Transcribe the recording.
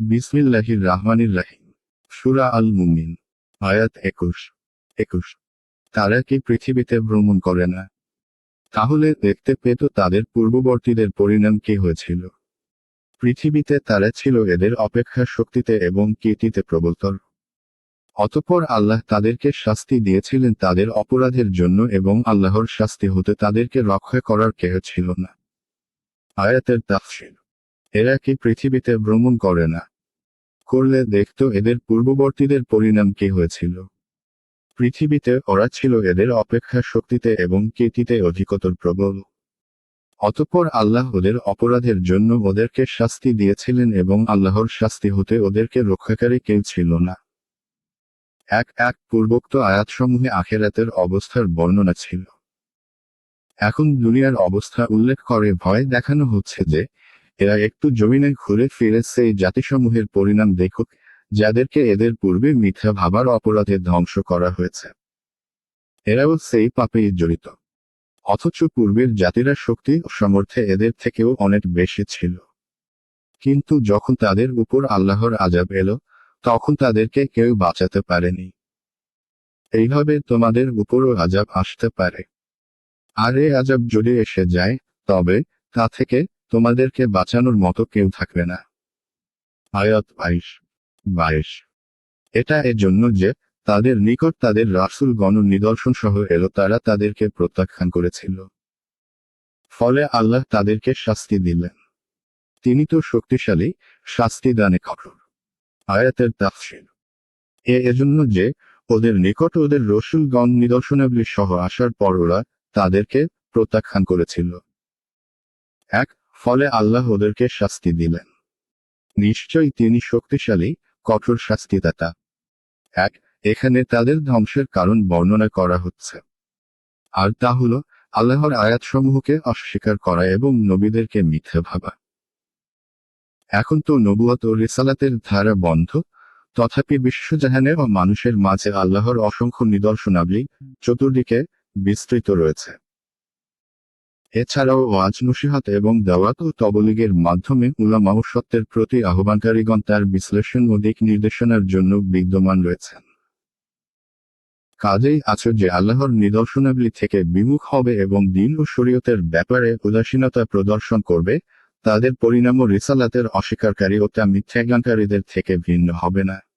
বিসমিল্লাহির রাহমানির রাহিম সুরা আল মুমিন আয়াত একুশ। একুশ। তারা কি পৃথিবীতে ভ্রমণ করে না? তাহলে দেখতে পেত তাদের পূর্ববর্তীদের পরিণাম কি হয়েছিল। পৃথিবীতে তারা ছিল এদের অপেক্ষা শক্তিতে এবং কীর্তিতে প্রবলতর। অতপর আল্লাহ তাদেরকে শাস্তি দিয়েছিলেন তাদের অপরাধের জন্য এবং আল্লাহর শাস্তি হতে তাদেরকে রক্ষা করার কেহ ছিল না। আয়াতের তাফসিল এরা কি পৃথিবীতে ভ্রমণ করে না? করলে দেখত এদের পূর্ববর্তীদের পরিণাম কি হয়েছিল। পৃথিবীতে ওরা ছিল এদের অপেক্ষা শক্তিতে এবং কীর্তিতে অধিকতর প্রবল। অতঃপর আল্লাহ ওদের অপরাধের জন্য ওদেরকে শাস্তি দিয়েছিলেন এবং আল্লাহর শাস্তি হতে ওদেরকে রক্ষাকারী কেউ ছিল না। এক এক পূর্বোক্ত আয়াতসমূহে আখেরাতের অবস্থার বর্ণনা ছিল। এখন দুনিয়ার অবস্থা উল্লেখ করে ভয় দেখানো হচ্ছে যে এরা একটু জমিনে ঘুরে ফিরে সেই জাতিসমূহের পরিণাম দেখুক, যাদেরকে এদের পূর্বে মিথ্যা ভাবার অপরাধে ধ্বংস করা হয়েছে। এরাও সেই পাপেই জড়িত। অথচ পূর্বের জাতিরা শক্তি ও সামর্থ্যে এদের থেকেও অনেক বেশি ছিল। কিন্তু যখন তাদের উপর আল্লাহর আজাব এলো, তখন তাদেরকে কেউ বাঁচাতে পারেনি। এইভাবে তোমাদের উপরও আজাব আসতে পারে। আর এ আজাব যদি এসে যায়, তবে তা থেকে তোমাদেরকে বাঁচানোর মতো কেউ থাকবে না। আয়াত বাইশ বাইশ। এটা এজন্য যে, তাদের নিকট তাদের রাসুল গণ নিদর্শন সহ এলো, তারা তাদেরকে প্রত্যাখ্যান করেছিল। ফলে আল্লাহ তাদেরকে শাস্তি দিলেন। তিনি তো শক্তিশালী শাস্তি দানে কঠোর। আয়াতের তাফসির। এ এজন্য যে, ওদের নিকট ওদের রসুলগণ নিদর্শনাবলী সহ আসার পর ওরা তাদেরকে প্রত্যাখ্যান করেছিল। এক ফলে আল্লাহ ওদেরকে শাস্তি দিলেন। নিশ্চয়ই তিনি শক্তিশালী, কঠোর শাস্তিদাতা। এক, এখানে তাদের ধ্বংসের কারণ বর্ণনা করা হচ্ছে। আর তা হল, আল্লাহর আয়াতসমূহকে অস্বীকার করা এবং নবীদেরকে মিথ্যা ভাবা। এখন তো নবুয়ত ও রিসালাতের ধারা বন্ধ। তথাপি বিশ্বজাহানে ও মানুষের মাঝে আল্লাহর অসংখ্য নিদর্শনাবলী চতুর্দিকে বিস্তৃত রয়েছে। এছাড়াও ওয়াজ নসিহাত এবং দাওয়াত ও তবলিগের মাধ্যমে উলামা ও সত্যের প্রতি আহ্বানকারীগণ তার বিশ্লেষণ ও দিক নির্দেশনার জন্য বিদ্যমান রয়েছেন। কাজেই আছে যে আল্লাহর নিদর্শনাবলী থেকে বিমুখ হবে এবং দিন ও শরীয়তের ব্যাপারে উদাসীনতা প্রদর্শন করবে, তাদের পরিণামও রিসালাতের অস্বীকারী ও তা মিথ্যাজ্ঞানকারীদের থেকে ভিন্ন হবে না।